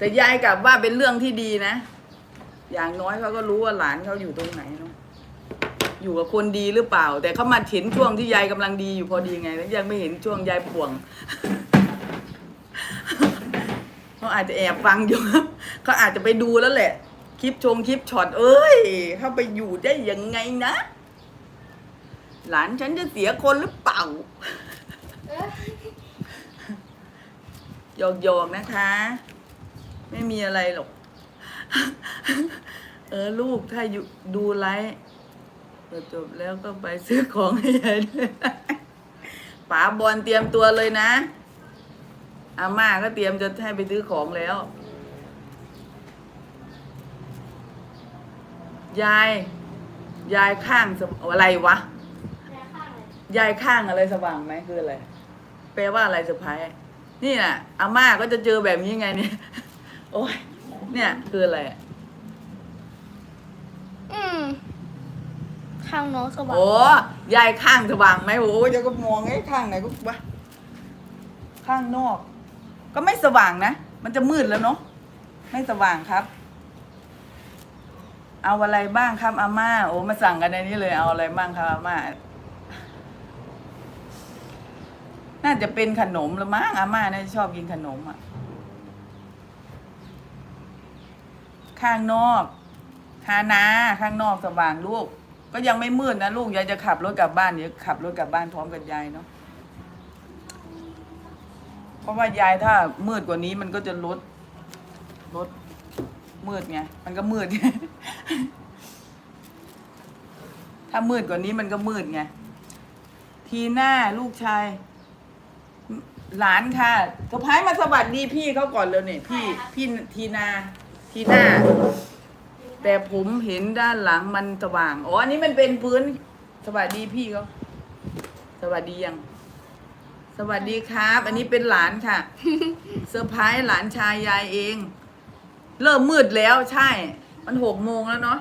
แต่ยายกลับว่าเป็นเรื่องที่ดีนะ อย่างน้อยเขาก็รู้ว่าหลานเขาอยู่ตรงไหนเนาะอยู่กับคนดีหรือเปล่า แต่เขามาเห็นช่วงที่ยายกำลังดีอยู่พอดีไงแล้วยังไม่เห็นช่วงยายป่วงเขาอาจจะแอบฟังอยู่เขาอาจจะไปดูแล้วแหละ คลิปชงคลิปช็อตเอ้ยเข้าไปอยู่ได้ยังไงนะ หลานฉันจะเสียคนหรือเปล่าหยอกหยอกๆนะคะ ไม่มีอะไรหรอก เออลูกถ้าอยู่ดูไลฟ์จบแล้วก็ไปซื้อของให้ยายด้วยป๋าบอลเตรียมตัวเลยนะ อาม่าก็เตรียมจะให้ไปซื้อของแล้ว ยาย ยายข้างสอะไรวะ ยายข้างอะไรสว่างไหมคืออะไร แปลว่าอะไรเซอร์ไพรส์นี่น่ะ อาม่าก็จะเจอแบบนี้ไงเนี่ย โอ้ยเนี่ยคืออะไรอะอืมข้างน้องสว่างโอ้ยายข้างสว่างไหมโอ้ยเดี๋ยวก็มองไอ้ข้างไหนก็วะข้างนอก ก็ไม่สว่างนะ มันจะมืดแล้วเนาะไม่สว่างครับ เอาอะไรบ้างครับอาม่าโอ้มาสั่งกันในนี้เลยเอาอะไรบ้างครับอาม่าน่าจะเป็นขนมละมั้งอาม่าน่าจะชอบกินขนมอะ ข้างนอกทานาข้างนอกสว่างลูก ก็ยังไม่มืดนะลูกยายจะขับรถกลับบ้านเดี๋ยวขับรถกลับบ้านพร้อมกับยายเนาะเพราะว่ายายถ้ามืดกว่านี้มันก็จะลดลดมืดไงมันก็มืด ถ้ามืดกว่านี้มันก็มืดไงทีหน้าลูกชาย หลานค่ะสะพ้ายมาสวัสดีพี่เขาก่อนเลยเนี่ยพี่พี่ทีนา ทีหน้า แต่ผมเห็นด้านหลังมันสว่าง อ๋อ อันนี้มันเป็นพื้น สวัสดีพี่เขาสวัสดียัง สวัสดีครับ อันนี้เป็นหลานค่ะ เซอร์ไพรส์หลานชายยายเอง เริ่มมืดแล้วใช่ มันหกโมงแล้วเนาะ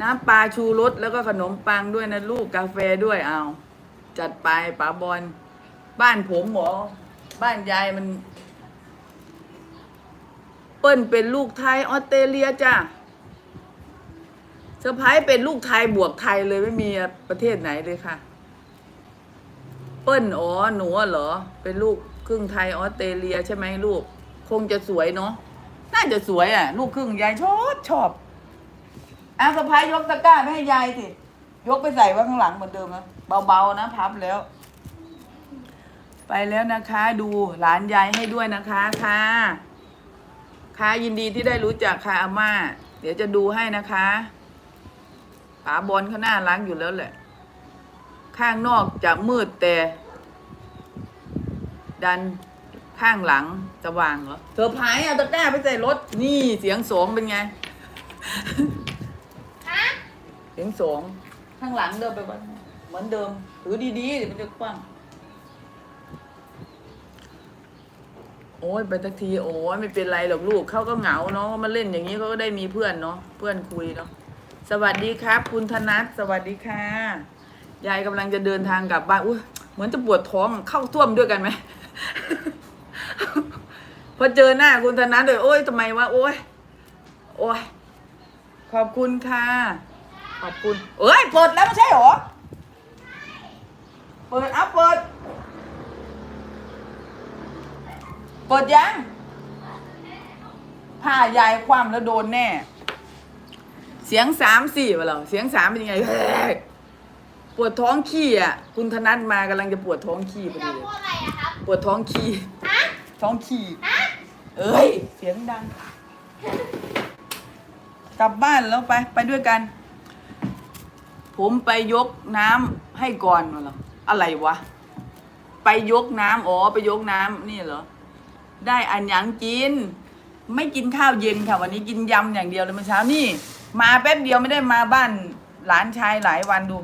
น้ำปลาชูรสแล้วก็ขนมปังด้วยนะลูกกาแฟด้วยเอา จัดไปป๋าบอล บ้านผมหรอบ้านยายมัน เปิ้ลเป็นลูกไทยออสเตรเลียจ้ะเซอร์ไพรส์เป็นลูกไทยบวกไทยเลยไม่มีประเทศไหนเลยค่ะ เปิ้ลอ๋อหนูเหรอ เป็นลูกครึ่งไทยออสเตรเลียใช่ไหมลูก คงจะสวยเนาะน่าจะสวยอะ ลูกครึ่งยายชอบชอบอะสะพายยกตะกร้าไปให้ยายสิ ยกไปใส่ไว้ข้างหลังเหมือนเดิมนะเบาๆนะพับแล้ว ไปแล้วนะคะ ดูหลานยายให้ด้วยนะคะค่ะ ยินดีที่ได้รู้จักค่ะอาม่า เดี๋ยวจะดูให้นะคะป๋าบอลเขาน่ารักอยู่แล้วแหละ ข้างนอกจะมืดแต่ ดันข้างหลังสว่างเหรอเธอพายเอาตะกร้าไปใส่รถ นี่เสียงสองเป็นไงเสียงสองข้างหลังเดินไปก่อนเหมือนเดิมถือดีๆเดี๋ยวมันจะกว้า โอ้ยไปสักทีโอ้ยไม่เป็นไรหรอกลูกเขาก็เหงาเนาะมาเล่นอย่างนี้เขาก็ได้มีเพื่อนเนาะเพื่อนคุยเนาะสวัสดีครับ คุณธนัทสวัสดีค่ะ ยายกำลังจะเดินทางกลับบ้านอุ้ยเหมือนจะปวดท้องเข้าท่วมด้วยกันไหมพอเจอหน้าคุณธนัทเลยโอ้ยทำไมวะโอ้ยโอ้ยขอบคุณค่ะ ขอบคุณ เอ้ยเปิดแล้วไม่ใช่หรอ เปิดอัพเปิด เปิดยัง ผ้ายายคว่ำแล้วโดนแน่ เสียงสามสี่มาแล้วเสียงสามเป็นยังไงเฮ้ยปวดท้องขี้อะ คุณธนัทมากำลังจะปวดท้องขี้พอจะดีพูดอะไรอะครับปวดท้องขี้ฮะท้องขี้ฮะเอ้ย เสียงดัง กลับบ้านแล้วไป ไปด้วยกัน ผมไปยกน้ำให้ก่อนมาเหรออะไรวะ ไปยกน้ำอ๋อ ไปยกน้ำนี่เหรอ ได้อันยังกิน ไม่กินข้าวเย็นค่ะ วันนี้กินยำอย่างเดียวเลยเมื่อเช้านี่ มาแป๊บเดียวไม่ได้มาบ้านหลานชายหลายวันดู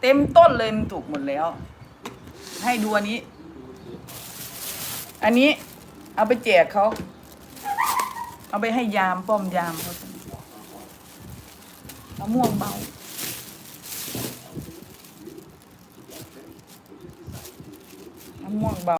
เต็มต้นเลยมันถูกหมดแล้ว ให้ดูอันนี้ อันนี้เอาไปแจกเขา เอาไปให้ยามป้อมยามเขามะม่วงเบามะม่วงเบา